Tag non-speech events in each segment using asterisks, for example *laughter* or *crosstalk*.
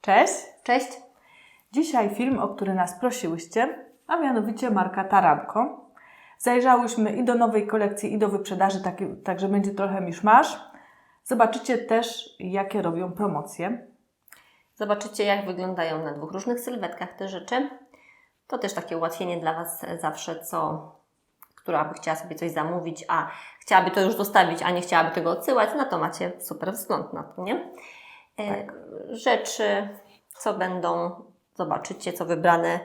Cześć! Cześć. Dzisiaj film, o który nas prosiłyście, a mianowicie marka Taranko. Zajrzałyśmy i do nowej kolekcji, i do wyprzedaży, taki, także będzie trochę miszmasz. Zobaczycie też, jakie robią promocje. Zobaczycie, jak wyglądają na dwóch różnych sylwetkach te rzeczy. To też takie ułatwienie dla Was zawsze, co, która by chciała sobie coś zamówić, a chciałaby to już zostawić, a nie chciałaby tego odsyłać, no to macie super wzgląd na to, nie? E, Rzeczy, co będą, zobaczycie, co wybrane.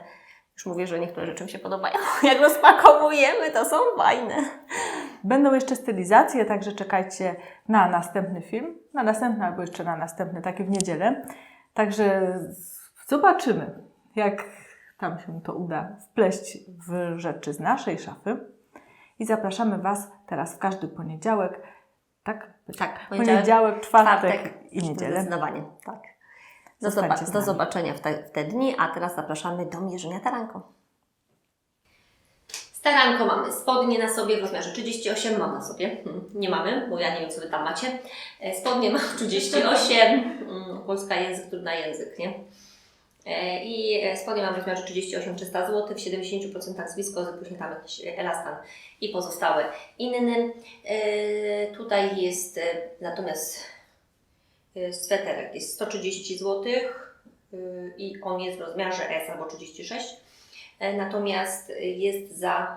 Już mówię, że niektóre rzeczy mi się podobają. *laughs* Jak rozpakowujemy, to są fajne. Będą jeszcze stylizacje, także czekajcie na następny film, na następny albo jeszcze na następny, taki w niedzielę. Także zobaczymy, jak tam się to uda wpleść w rzeczy z naszej szafy. I zapraszamy Was teraz w każdy poniedziałek, tak? Tak, Poniedziałek, czwartek, i niedzielę. Zdecydowanie, tak. Do, zoba- do zobaczenia w te, w te dni, a teraz zapraszamy do mierzenia taranką. Staranko mamy. Spodnie na sobie w rozmiarze 38 mam na sobie. Hmm, Nie mamy, bo ja nie wiem, co Wy tam macie. E, Spodnie mam *laughs* 38. Mm, Polska język, trudna język, nie? E, I e, spodnie mam w rozmiarze 38 300 zł, w 70% z wiskozy, później tam jakiś elastan i pozostałe inne. E, Tutaj jest natomiast sweterek jest 130 zł i on jest w rozmiarze S albo 36. E, Natomiast jest za,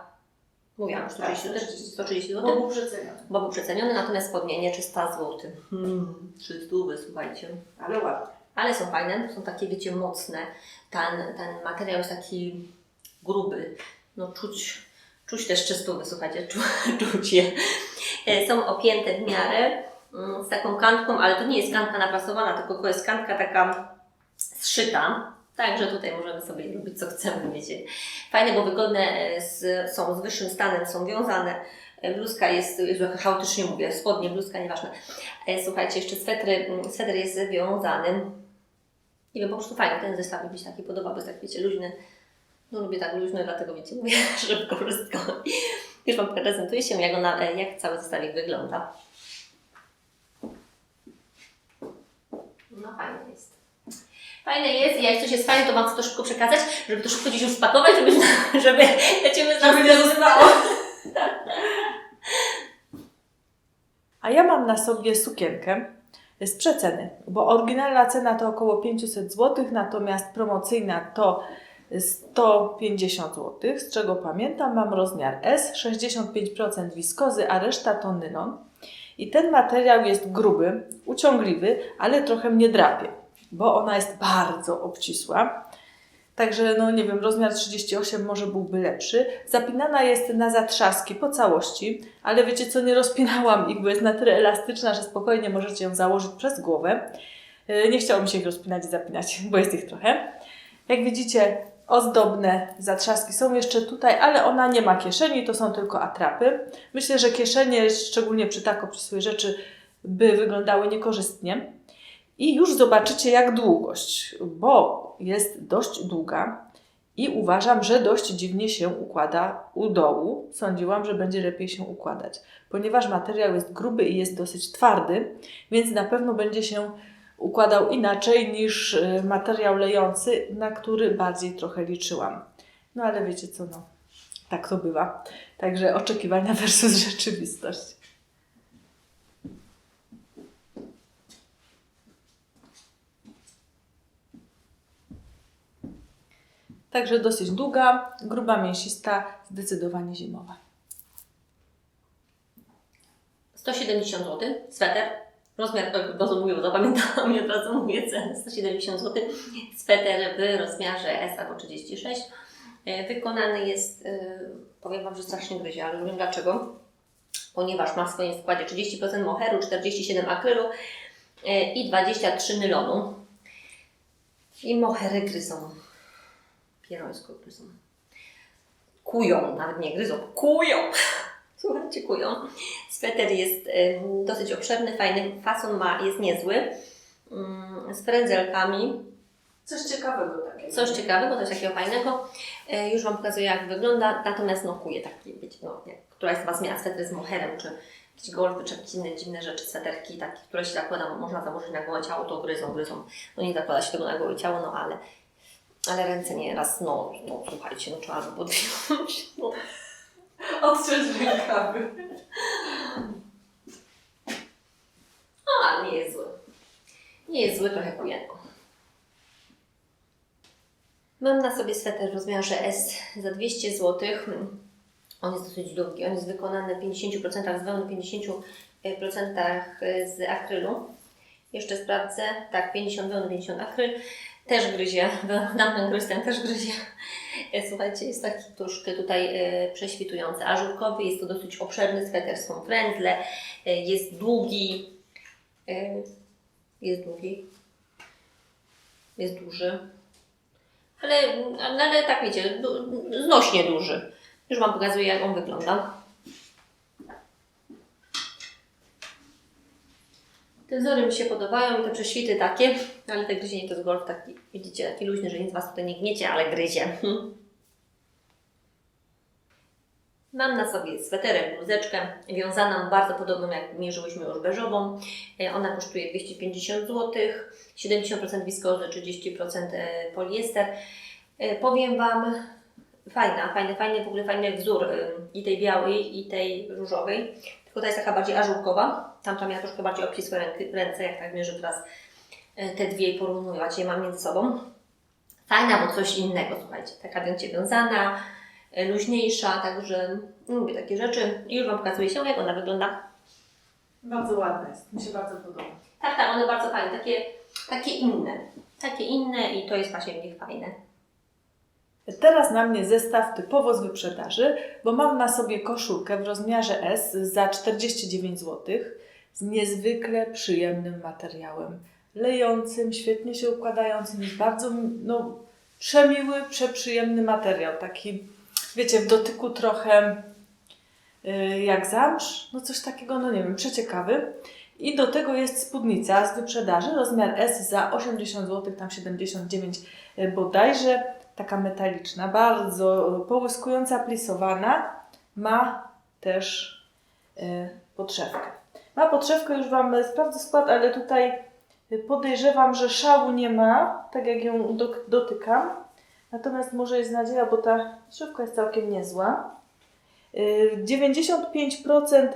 mówiłam, już 130 zł, 130 Bo zł, był przeceniony. bo był przeceniony, natomiast spodnie nie 300 zł. Hmm, 300, słuchajcie. Ale ładnie. Ale są fajne, są takie, wiecie, mocne. Ten, ten materiał jest taki gruby. No czuć, czuć też czystówy, słuchajcie, *laughs* czu, czuć je. E, Są opięte w miarę z taką kantką, ale to nie jest kantka naprasowana, tylko to jest kantka taka zszyta. Także tutaj możemy sobie robić co chcemy, wiecie. Fajne, bo wygodne e, z, są z wyższym stanem, są wiązane. E, Bluzka jest, Jezu, jak chaotycznie mówię, spodnie, bluzka, nieważne. E, Słuchajcie, jeszcze swetry, sweter jest związany. Nie wiem, po prostu fajny ten zestaw mi się taki podoba, bo jest tak, wiecie, luźny. No lubię tak luźno, dlatego wiecie, *laughs* mówię szybko wszystko. Już Wam prezentuję się, jak, ona, e, jak cały zestawik wygląda. No fajny jest. Fajne jest i jak coś jest fajne, to Wam chcę to szybko przekazać, żeby to szybko gdzieś już spakować, żeby, *laughs* żeby lecimy z Żeby nie zostało. *laughs* A ja mam na sobie sukienkę z przeceny, bo oryginalna cena to około 500 zł, natomiast promocyjna to 150 zł, z czego pamiętam mam rozmiar S, 65% wiskozy, a reszta to nylon. I ten materiał jest gruby, uciągliwy, ale trochę mnie drapie, bo ona jest bardzo obcisła. Także, no nie wiem, rozmiar 38 może byłby lepszy. Zapinana jest na zatrzaski po całości, ale wiecie co, nie rozpinałam ich, bo jest na tyle elastyczna, że spokojnie możecie ją założyć przez głowę. Yy, Nie chciało mi się ich rozpinać i zapinać, bo jest ich trochę. Jak widzicie, ozdobne zatrzaski są jeszcze tutaj, ale ona nie ma kieszeni, to są tylko atrapy. Myślę, że kieszenie, szczególnie przy tak obcisłej rzeczy, by wyglądały niekorzystnie. I już zobaczycie jak długość, bo jest dość długa i uważam, że dość dziwnie się układa u dołu. Sądziłam, że będzie lepiej się układać, ponieważ materiał jest gruby i jest dosyć twardy, więc na pewno będzie się układał inaczej niż y, materiał lejący, na który bardziej trochę liczyłam. No ale wiecie co, no, tak to bywa. Także oczekiwania *laughs* versus rzeczywistość. Także dosyć długa, gruba, mięsista, zdecydowanie zimowa. 170 zł, sweter, rozmiar, e, bardzo mówię, bo zapamiętałam i od razu mówię cenę, 170 zł, sweter w rozmiarze S albo 36. E, Wykonany jest, e, powiem Wam, że strasznie gryzie, ale wiem dlaczego. Ponieważ ma w swoim składzie 30% moheru, 47 akrylu i 23 nylonu. I mohery gryzą. Pierońsko gryzą. Kują, nawet nie gryzą, kują. Słuchajcie, kują. Sweter jest dosyć obszerny, fajny, fason ma, jest niezły, mm, z frędzelkami, Coś ciekawego takiego. coś ciekawego, coś takiego fajnego. E, już Wam pokazuję jak wygląda, natomiast no kuje taki, wiecie, no, jak któraś z Was miała sweter z moherem, czy, jakieś golfy, czy jakieś inne dziwne rzeczy, sweterki takie, które się zakłada, można założyć na gołe ciało, to gryzą, gryzą. No nie zakłada się tego na gołe ciało, no ale, ale ręce nie raz, no, no słuchajcie, no trzeba by podjąć. No. Odciąć rękawy. No, ale nie jest zły. Nie jest zły, trochę kujemy. Mam na sobie sweter w rozmiarze S za 200 zł. On jest dosyć długi. On jest wykonany w 50% z wełny, 50% z akrylu. Jeszcze sprawdzę. Tak, 50 wełny, 50 akryl. Też gryzie. Tamten gryz, ten też gryzie. Słuchajcie, jest taki troszkę tutaj e, prześwitujący, ażurkowy. Jest to dosyć obszerny sweter, są frędzle. E, jest długi. E, jest długi. Jest duży. Ale, ale, tak wiecie, znośnie duży. Już Wam pokazuję, jak on wygląda. Te wzory mi się podobają, te prześwity takie, ale te gryzienie to jest golf taki, widzicie, taki luźny, że nic Was tutaj nie gniecie, ale gryzie. Mam na sobie sweterek, bluzeczkę wiązaną, bardzo podobną jak mierzyłyśmy już beżową. E, Ona kosztuje 250 zł, 70% wiskozy, 30% e, poliester. E, Powiem Wam, fajna, fajny, fajny, w ogóle fajny wzór i tej białej, i tej różowej. Tylko ta jest taka bardziej ażurkowa. Tamta miała troszkę bardziej obcisłe ręce, jak tak mierzę teraz te dwie i porównywać je mam między sobą. Fajna, bo coś innego, słuchajcie. Taka będzie wiązana, e, luźniejsza, także lubię takie rzeczy. I już Wam pokazuję się, jak ona wygląda. Bardzo ładna jest, mi się bardzo podoba. Tak, tak, one bardzo fajne, takie, takie inne. Takie inne i to jest właśnie w nich fajne. Teraz na mnie zestaw typowo z wyprzedaży, bo mam na sobie koszulkę w rozmiarze S za 49 zł z niezwykle przyjemnym materiałem. Lejącym, świetnie się układającym, jest bardzo no, przemiły, przeprzyjemny materiał. Taki, wiecie, w dotyku trochę y, jak zamsz, no coś takiego, no nie wiem, przeciekawy. I do tego jest spódnica z wyprzedaży, rozmiar S za 80 zł, tam 79 y, bodajże taka metaliczna, bardzo połyskująca, plisowana. Ma też y, podszewkę. Ma podszewkę, już Wam sprawdzę skład, ale tutaj podejrzewam, że szału nie ma, tak jak ją do, dotykam. Natomiast może jest nadzieja, bo ta szybka jest całkiem niezła. Y, 95%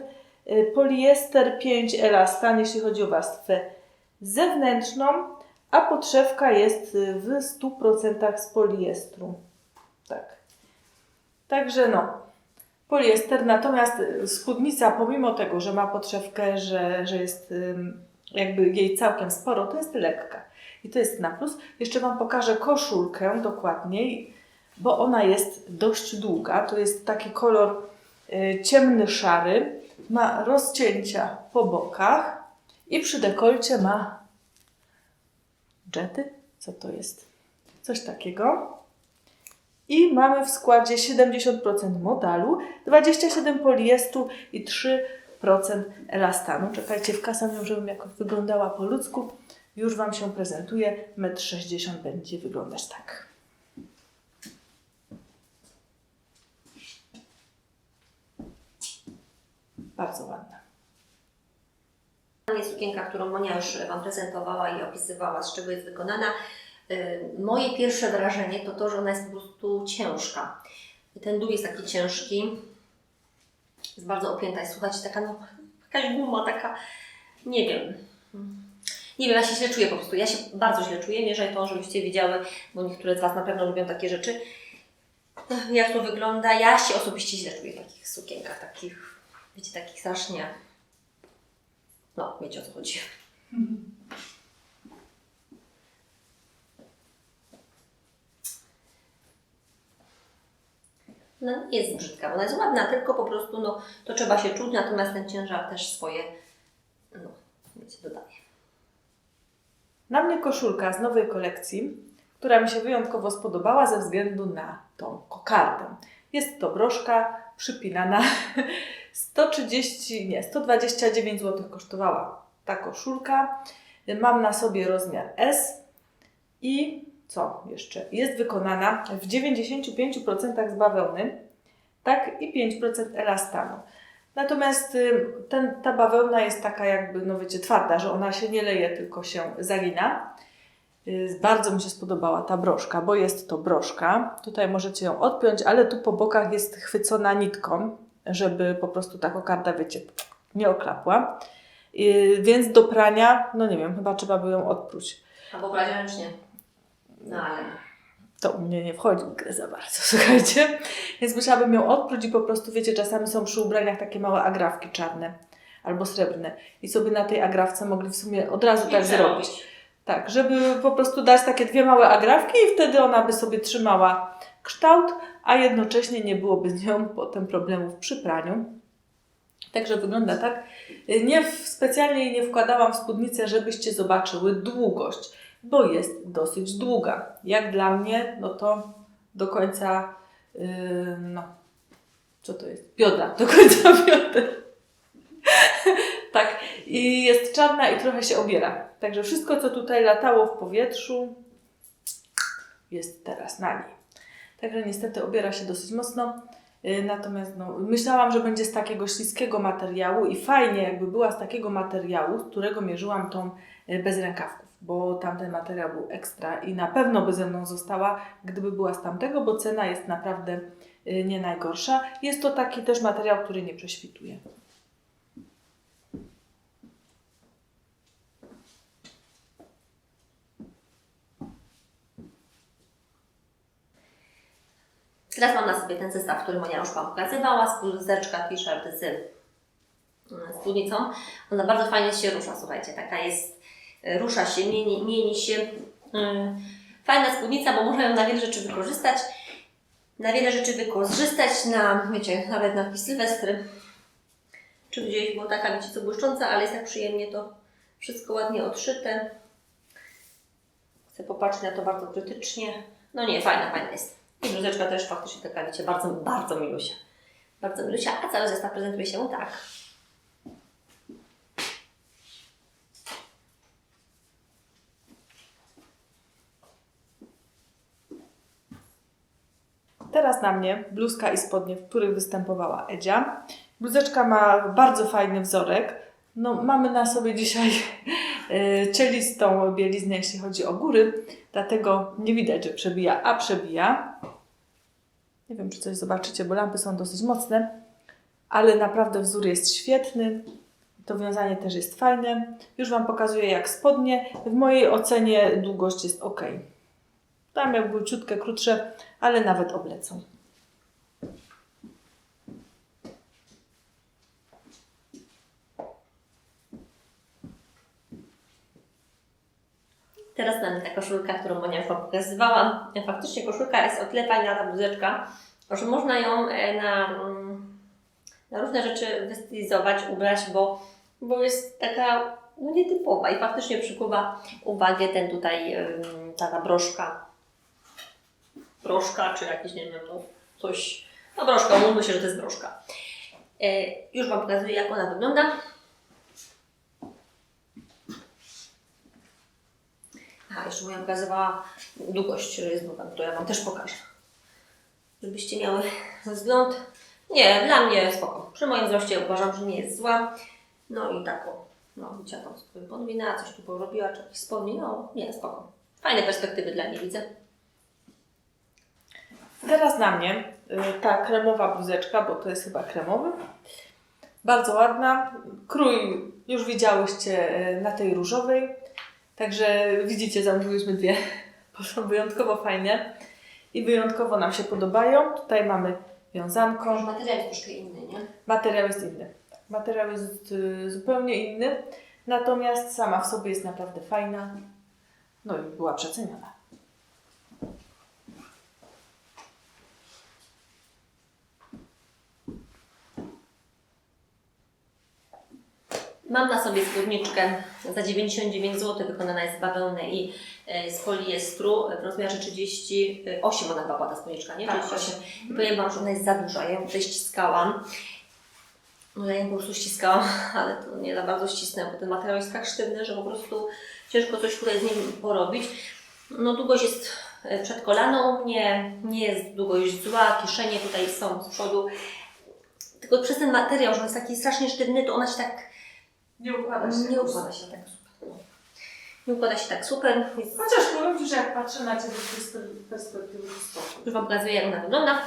y, poliester, 5 elastan, jeśli chodzi o warstwę zewnętrzną, a podszewka jest y, w 100% z poliestru. Tak. Także no, poliester, natomiast y, spódnica, pomimo tego, że ma podszewkę, że, że jest jakby jej całkiem sporo, to jest lekka. I to jest na plus. Jeszcze Wam pokażę koszulkę dokładniej, bo ona jest dość długa. To jest taki kolor y, ciemny, szary. Ma rozcięcia po bokach i przy dekolcie ma dżety. Co to jest? Coś takiego. I mamy w składzie 70% modalu, 27% poliestru i 3% elastanu. Czekajcie, wkasam ją, żebym jakoś wyglądała po ludzku. Już Wam się prezentuje. 1,60 m będzie wyglądać tak. Bardzo ładna. jest sukienka, którą Monia już Wam prezentowała i opisywała, z czego jest wykonana. Y, Moje pierwsze wrażenie to to, że ona jest po prostu ciężka. Ten dół jest taki ciężki, jest bardzo opięta i słuchajcie, taka no, jakaś guma, taka, nie wiem. Nie wiem, ja się źle czuję po prostu. Ja się bardzo źle czuję, mierzę to, żebyście wiedziały, bo niektóre z Was na pewno lubią takie rzeczy. Jak to wygląda? Ja się osobiście źle czuję w takich sukienkach, takich, wiecie, takich strasznie. No, wiecie o co chodzi. No nie jest brzydka, ona jest ładna, tylko po prostu no, to trzeba się czuć, natomiast ten ciężar też swoje, no, wiecie, dodaje. Na mnie koszulka z nowej kolekcji, która mi się wyjątkowo spodobała ze względu na tą kokardę. Jest to broszka przypinana. *laughs* 130, nie, 129 zł kosztowała ta koszulka. Mam na sobie rozmiar S i co jeszcze? Jest wykonana w 95% z bawełny, tak i 5% elastanu. Natomiast y, ten, ta bawełna jest taka jakby, no wiecie, twarda, że ona się nie leje, tylko się zagina. Y, Bardzo mi się spodobała ta broszka, bo jest to broszka. Tutaj możecie ją odpiąć, ale tu po bokach jest chwycona nitką, żeby po prostu ta kokarda, wiecie, nie oklapła. Y, Więc do prania, no nie wiem, chyba trzeba by ją odpróć. Albo brać ręcznie. No ale... To u mnie nie wchodzi w grę za bardzo, *laughs* słuchajcie. Więc musiałabym ją odpróć i po prostu, wiecie, czasami są przy ubraniach takie małe agrafki czarne albo srebrne. I sobie na tej agrafce mogli w sumie od razu tak zrobić. Tak, żeby po prostu dać takie dwie małe agrafki i wtedy ona by sobie trzymała kształt, a jednocześnie nie byłoby z nią potem problemów przy praniu. Także wygląda tak. Nie w, specjalnie jej nie wkładałam w spódnicę, żebyście zobaczyły długość, bo jest dosyć długa. Jak dla mnie, no to do końca, yy, no, co to jest? Biodra, do końca *laughs* biodra. tak, i jest czarna i trochę się obiera. Także wszystko, co tutaj latało w powietrzu, jest teraz na niej. Także niestety obiera się dosyć mocno. Yy, Natomiast no, myślałam, że będzie z takiego śliskiego materiału i fajnie jakby była z takiego materiału, z którego mierzyłam tą yy, bez rękawków, bo tamten materiał był ekstra i na pewno by ze mną została, gdyby była z tamtego, bo cena jest naprawdę yy, nie najgorsza. Jest to taki też materiał, który nie prześwituje. Teraz mam na sobie ten zestaw, który Monia już Wam pokazywała, spódniczka t-shirt z mm, spódnicą. Ona bardzo fajnie się rusza, słuchajcie, taka jest, y, rusza się, mieni, mieni się. Mm, Fajna spódnica, bo można ją na wiele rzeczy wykorzystać. Na wiele rzeczy wykorzystać, na, wiecie, nawet na sylwestry. Czy gdzieś, bo taka, wiecie, co błyszcząca, ale jest tak przyjemnie to wszystko ładnie odszyte. Chcę popatrzeć na to bardzo krytycznie. No nie, fajna, fajna jest. I bluzeczka też faktycznie taka, wiecie, bardzo, bardzo milusia. Bardzo milusia, a cały zestaw prezentuje się tak. Teraz na mnie bluzka i spodnie, w których występowała Edzia. Bluzeczka ma bardzo fajny wzorek. No, mamy na sobie dzisiaj *laughs* e, cielistą bieliznę, jeśli chodzi o góry, dlatego nie widać, że przebija, a przebija. Nie wiem, czy coś zobaczycie, bo lampy są dosyć mocne, ale naprawdę wzór jest świetny. To wiązanie też jest fajne. Już Wam pokazuję jak spodnie. W mojej ocenie długość jest ok. Tam jak były ciutkę krótsze, ale nawet oblecą. Teraz na ta koszulka, którą Monia już pokazywała. Faktycznie koszulka jest o tyle fajna, ta bluzeczka, że można ją e, na, mm, na różne rzeczy wystylizować, ubrać, bo, bo jest taka no, nietypowa i faktycznie przykuwa uwagę ten tutaj, taka broszka. Broszka, czy jakiś, nie wiem, no, coś, no broszka, mówmy się, że to jest broszka. E, już Wam pokazuję, jak ona wygląda. A, jeszcze moja pokazywała długość, że jest długa, to ja Wam też pokażę. Żebyście miały wzgląd. Nie, dla mnie spoko. Przy moim wzroście uważam, że nie jest zła. No i taką, no widzicie, tam sobie podwinęła, coś tu porobiła, czy jakieś spodnie, no nie, spoko. Fajne perspektywy dla mnie widzę. Teraz na mnie y, ta kremowa bluzeczka, bo to jest chyba kremowy. Bardzo ładna. Krój już widziałyście y, na tej różowej. Także widzicie, zamówiłyśmy dwie, *laughs* bo są wyjątkowo fajne i wyjątkowo nam się podobają. Tutaj mamy wiązanko. Materiał jest troszkę inny, nie? Materiał jest inny. Materiał jest y, zupełnie inny, natomiast sama w sobie jest naprawdę fajna. No i była przeceniona. Mam na sobie spódniczkę za 99 zł, wykonana jest z bawełny i e, z poliestru w rozmiarze 38, ona była ta spódniczka, nie? Tak, 38. I powiem Wam, że ona jest za duża, ja ją tutaj ściskałam. No ja ją po prostu ściskałam, *laughs* ale to nie za bardzo ścisnę, bo ten materiał jest tak sztywny, że po prostu ciężko coś tutaj z nim porobić. No długość jest e, przed kolaną u mnie, nie jest długość zła, kieszenie tutaj są z przodu. tylko przez ten materiał, że on jest taki strasznie sztywny, to ona się tak Nie układa się. nie układa się tak super. Nie układa się tak super. Jest, Chociaż powiem Ci, że jak patrzę na Ciebie z perspektywy, spoko. już Wam pokazuję, jak ona wygląda.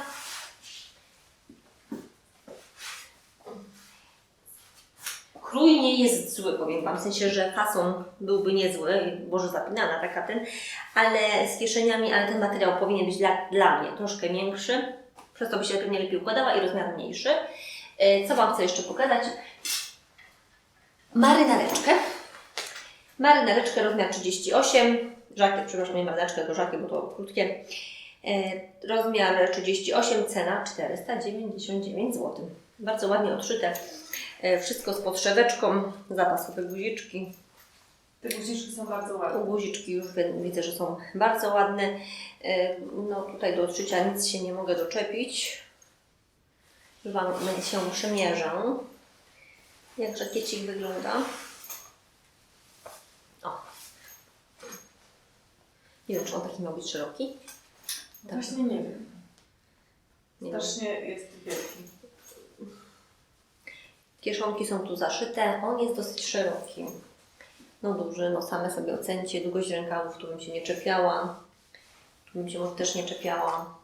Krój nie jest zły, powiem Wam, w sensie, że fason byłby niezły, może zapinana taka ten, ale z kieszeniami, ale ten materiał powinien być dla, dla mnie troszkę większy, przez to by się pewnie lepiej układała i rozmiar mniejszy. E, Co Wam chcę jeszcze pokazać? Marynareczkę. Marynareczkę rozmiar 38, żakiet, przepraszam, nie marynareczkę, tylko żakiet, bo to krótkie. E, Rozmiar 38, cena 499 zł. Bardzo ładnie odszyte. E, Wszystko z podszeweczką, zapasowe guziczki. Te guziczki są bardzo ładne. guziczki już wi- widzę, że są bardzo ładne. E, No tutaj do odszycia nic się nie mogę doczepić. Wam się przymierzę. Jak żakiecik wygląda. O. Nie wiem, czy on taki miał być szeroki. Właśnie nie wiem. Nie. Strasznie jest wielki. Kieszonki są tu zaszyte. On jest dosyć szeroki. No duży, no same sobie ocencie. Długość rękawów, tu bym się nie czepiała. Tu bym się może też nie czepiała.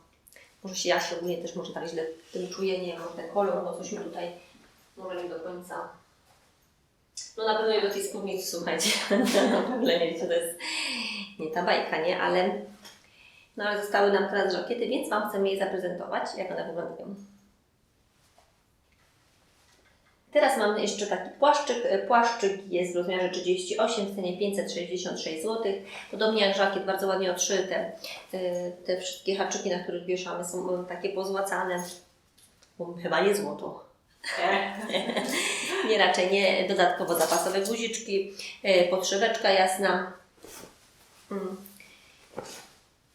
Może się ja się ogólnie też może tak źle tym czuję, nie wiem, może ten kolor, no coś mi tutaj może nie do końca. No na pewno nie do tej spódnicy, słuchajcie. *laughs* w ogóle nie to jest nie ta bajka, nie? Ale no ale zostały nam teraz żakiety, więc Wam chcę je zaprezentować, jak one wyglądają. Teraz mamy jeszcze taki płaszczyk. Płaszczyk jest w rozmiarze 38 w cenie 566 zł. Podobnie jak żakiet, bardzo ładnie odszyte. Te wszystkie haczyki, na których wieszamy są takie pozłacane. Chyba nie złoto. Nie, raczej nie. Dodatkowo zapasowe guziczki, e, podszeweczka jasna. Mm.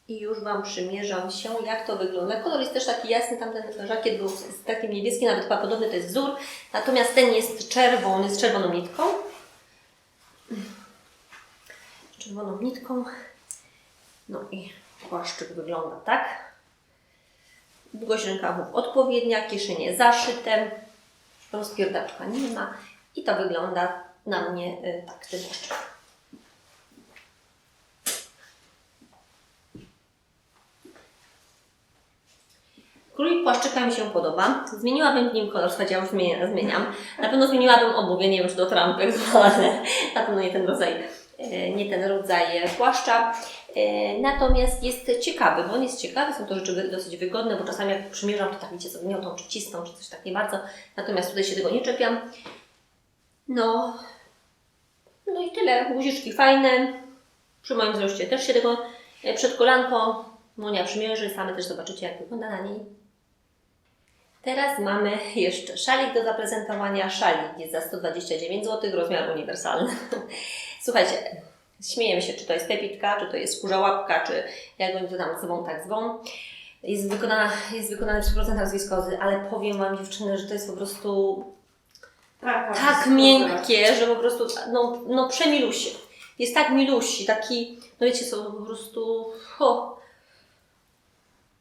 I już Wam przymierzam się, jak to wygląda. Kolor jest też taki jasny, tamten żakiet był z takim niebieskim, nawet chyba podobny, to jest wzór. Natomiast ten jest czerwony, z czerwoną nitką. Z czerwoną nitką. No i płaszczyk wygląda tak. Długość rękawów odpowiednia, kieszenie zaszyte, rozpierdaczka nie ma. I to wygląda na mnie y, tak, ten płaszczyk. Królik płaszczyka mi się podoba. Zmieniłabym w nim kolor, słuchajcie, ja już zmieniam. Na pewno zmieniłabym obuwie, nie wiem czy do trampek, *laughs* ale na pewno nie ten rodzaj, e, nie ten rodzaj płaszcza. E, Natomiast jest ciekawy, bo on jest ciekawy, są to rzeczy dosyć wygodne, bo czasami jak przymierzam, to tak wiecie, co gniotą, czy cisną, czy coś tak nie bardzo. Natomiast tutaj się tego nie czepiam. No, no i tyle. Guziczki fajne. Przy moim wzroście też się tego e, przed kolanką Monia przymierzy, same też zobaczycie, jak wygląda na niej. Teraz mamy jeszcze szalik do zaprezentowania. Szalik jest za 129 zł, rozmiar uniwersalny. *laughs* Słuchajcie, śmiejemy się, czy to jest pepitka, czy to jest skórza łapka, czy jak oni to tam zwą, tak zwą. Jest wykonana, jest wykonany w 100% z wiskozy, ale powiem Wam dziewczyny, że to jest po prostu Tak, tak miękkie, że po prostu, no, no przemilusie. Jest tak milusi, taki, no wiecie co, po prostu, ho,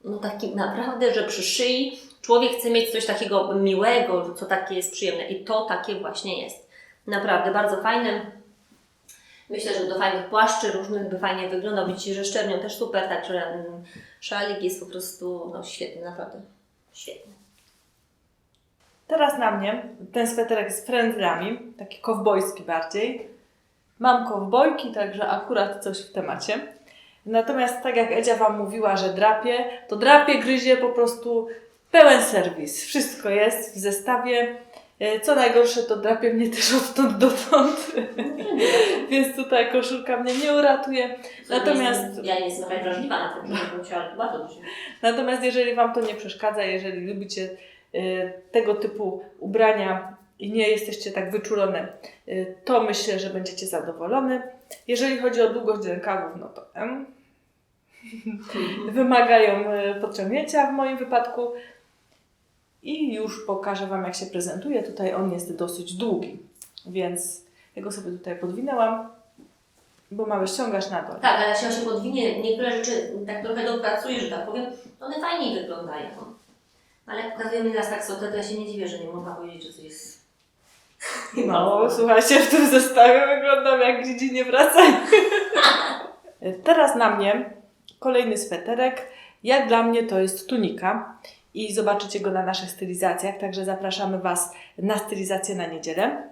no taki naprawdę, że przy szyi człowiek chce mieć coś takiego miłego, co takie jest przyjemne i to takie właśnie jest. Naprawdę, bardzo fajne. Myślę, że do fajnych płaszczy różnych by fajnie wyglądał. Widzicie, że szczernią też super, także mm, szalik jest po prostu no, świetny, naprawdę świetny. Teraz na mnie ten sweterek z frędzlami, taki kowbojski bardziej. Mam kowbojki, także akurat coś w temacie. Natomiast tak jak Edzia Wam mówiła, że drapie, to drapie, gryzie po prostu pełen serwis. Wszystko jest w zestawie. E, Co najgorsze, to drapie mnie też odtąd dotąd, *laughs* więc tutaj koszulka mnie nie uratuje. Natomiast- Ja nie jestem taka wrażliwa na ten. Natomiast jeżeli Wam to nie przeszkadza, jeżeli lubicie y, tego typu ubrania i nie jesteście tak wyczulone, y, to myślę, że będziecie zadowolone. Jeżeli chodzi o długość rękawów, no to em, *laughs* wymagają y, podciągnięcia w moim wypadku. I już pokażę Wam, jak się prezentuje. Tutaj on jest dosyć długi, więc ja go sobie tutaj podwinęłam, bo mamy ściągacz na dole. Tak, ale jak się podwinie, niektóre rzeczy tak trochę dopracuje, że tak powiem, to one fajniej wyglądają. Ale jak pokazujemy teraz tak sotę, to ja się nie dziwię, że nie można powiedzieć, że coś jest... *laughs* No, słuchajcie, w tym zestawie wyglądam jak dziedzinie nie wracają. *laughs* Teraz na mnie kolejny sweterek. Jak dla mnie to jest tunika i zobaczycie go na naszych stylizacjach, także zapraszamy Was na stylizację na niedzielę.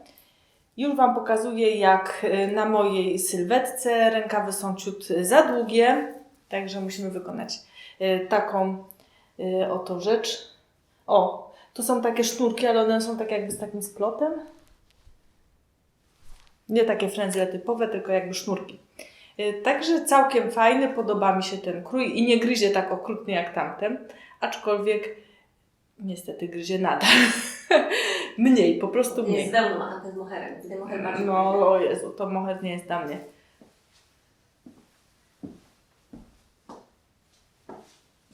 Już Wam pokazuję, jak y, na mojej sylwetce rękawy są ciut za długie, także musimy wykonać y, taką y, oto rzecz. O, tu są takie sznurki, ale one są tak jakby z takim splotem. Nie takie frędzle typowe, tylko jakby sznurki. Także całkiem fajny, podoba mi się ten krój i nie gryzie tak okrutnie jak tamten, aczkolwiek niestety gryzie nadal. *laughs* mniej, po prostu Nie mniej. jest wełną, a tamten z moherem. Ten moher bardziej... No, o Jezu, to moher nie jest dla mnie.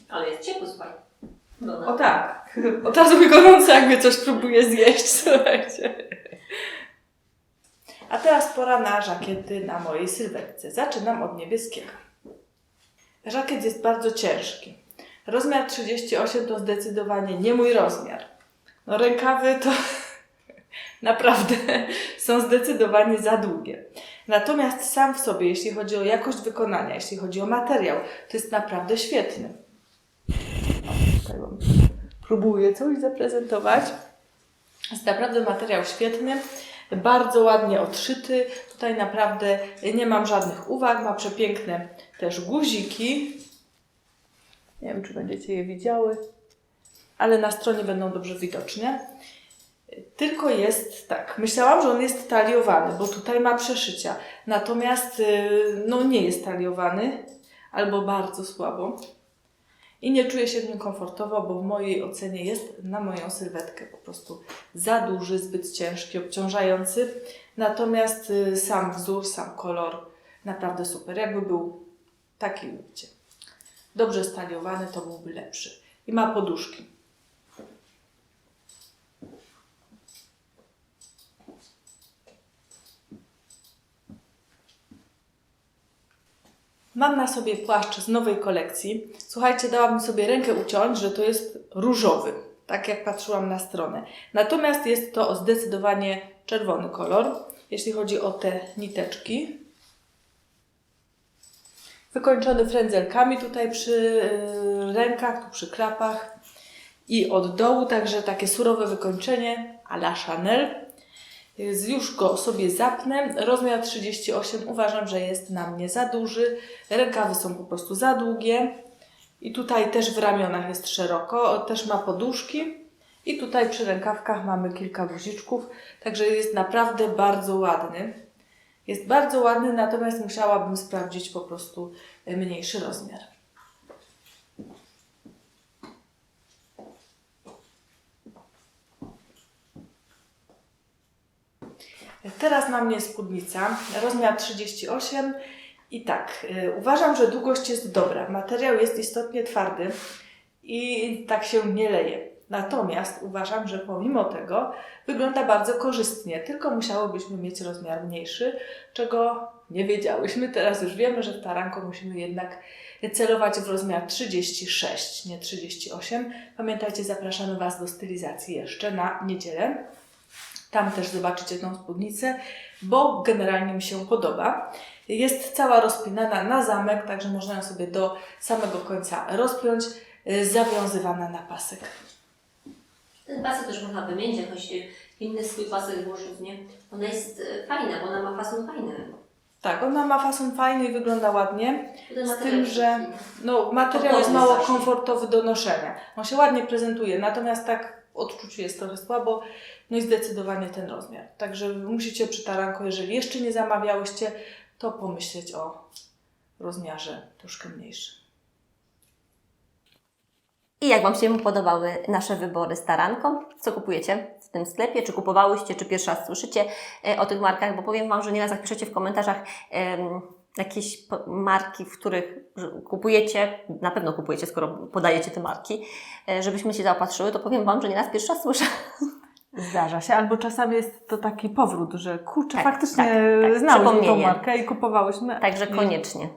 Ale jest ciepły, słuchaj. No, O tak, *laughs* od razu mi gorąco, jak mnie coś próbuje zjeść, *laughs* słuchajcie. A teraz pora na żakiety na mojej sylwetce. Zaczynam od niebieskiego. Żakiet jest bardzo ciężki. Rozmiar 38 to zdecydowanie nie mój rozmiar. No rękawy to *laughs* naprawdę są zdecydowanie za długie. Natomiast sam w sobie, jeśli chodzi o jakość wykonania, jeśli chodzi o materiał, to jest naprawdę świetny. Próbuję coś zaprezentować. Jest naprawdę materiał świetny, bardzo ładnie odszyty. Tutaj naprawdę nie mam żadnych uwag. Ma przepiękne też guziki. Nie wiem, czy będziecie je widziały, ale na stronie będą dobrze widoczne. Tylko jest tak, myślałam, że on jest taliowany, bo tutaj ma przeszycia. Natomiast y, no, nie jest taliowany, albo bardzo słabo. I nie czuję się w nim komfortowo, bo w mojej ocenie jest na moją sylwetkę po prostu za duży, zbyt ciężki, obciążający. Natomiast y, sam wzór, sam kolor naprawdę super. Jakby był taki, wiecie, dobrze staliowany, to byłby lepszy. I ma poduszki. Mam na sobie płaszcz z nowej kolekcji. Słuchajcie, dałam sobie rękę uciąć, że to jest różowy, tak jak patrzyłam na stronę. Natomiast jest to zdecydowanie czerwony kolor, jeśli chodzi o te niteczki. Wykończony frędzelkami tutaj przy y, rękach, tu przy klapach i od dołu, także takie surowe wykończenie a la Chanel. Już go sobie zapnę. Rozmiar 38 uważam, że jest na mnie za duży. Rękawy są po prostu za długie. I tutaj też w ramionach jest szeroko. Też ma poduszki. I tutaj przy rękawkach mamy kilka guziczków. Także jest naprawdę bardzo ładny. Jest bardzo ładny, natomiast musiałabym sprawdzić po prostu e, mniejszy rozmiar. Teraz na mnie spódnica, rozmiar 38 i tak, y, uważam, że długość jest dobra. Materiał jest istotnie twardy i tak się nie leje. Natomiast uważam, że pomimo tego wygląda bardzo korzystnie, tylko musiałybyśmy mieć rozmiar mniejszy, czego nie wiedziałyśmy. Teraz już wiemy, że w taranko musimy jednak celować w rozmiar 36, nie 38. Pamiętajcie, zapraszamy Was do stylizacji jeszcze na niedzielę. Tam też zobaczycie tą spódnicę, bo generalnie mi się podoba. Jest cała rozpinana na zamek, także można ją sobie do samego końca rozpiąć, zawiązywana na pasek. Ten pasek też można wymienić, jakoś y, inny swój pasek włożyć, nie? Ona jest y, fajna, bo ona ma fason fajny. Tak, ona ma fason fajny i wygląda ładnie, z tym, że no, materiał jest mało komfortowy do noszenia. On się ładnie prezentuje, natomiast tak w odczuciu jest trochę słabo, no i zdecydowanie ten rozmiar. Także musicie przy taranko, jeżeli jeszcze nie zamawiałyście, to pomyśleć o rozmiarze troszkę mniejszym. I jak Wam się podobały nasze wybory z taranką? Co kupujecie w tym sklepie? Czy kupowałyście, czy pierwszy raz słyszycie e, o tych markach? Bo powiem Wam, że nieraz jak piszecie w komentarzach em, jakieś marki, w których kupujecie, na pewno kupujecie, skoro podajecie te marki, e, żebyśmy się zaopatrzyły, to powiem Wam, że nieraz pierwszy raz słyszę. *laughs* Zdarza się, albo czasami jest to taki powrót, że kurczę, Tak, faktycznie tak, tak. znałyśmy tą markę i kupowałyśmy. Także Nie. koniecznie.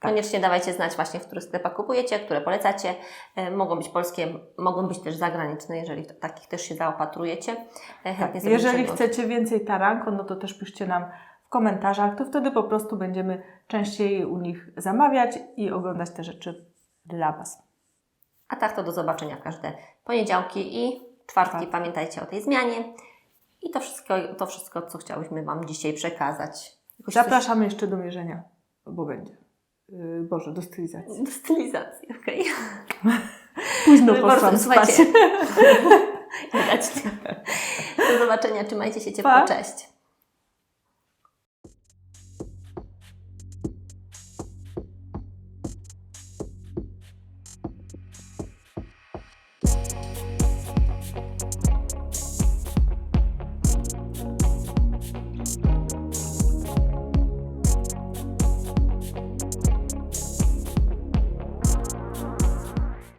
Tak. Koniecznie dawajcie znać właśnie, w których sklepach kupujecie, które polecacie. E, Mogą być polskie, mogą być też zagraniczne, jeżeli takich też się zaopatrujecie. E, Chętnie sobie Jeżeli chcecie więcej taranko, no to też piszcie nam w komentarzach, to wtedy po prostu będziemy częściej u nich zamawiać i oglądać te rzeczy dla Was. A tak to do zobaczenia w każde poniedziałki i czwartki. Tak. Pamiętajcie o tej zmianie. I to wszystko, to wszystko, co chciałyśmy Wam dzisiaj przekazać. Jakoś coś- Zapraszamy jeszcze do mierzenia, bo będzie. Yy, Boże, do stylizacji. Do stylizacji, okej. Późno Po prostu, poszłam spać. Widać. *laughs* Do zobaczenia, trzymajcie się ciepło, Pa. cześć.